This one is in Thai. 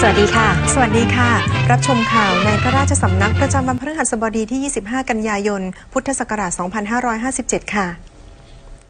สวัสดีค่ะ สวัสดีค่ะ รับชมข่าวในพระราชสำนักประจำวันพฤหัสบดีที่ 25 กันยายน พุทธศักราช 2557 ค่ะ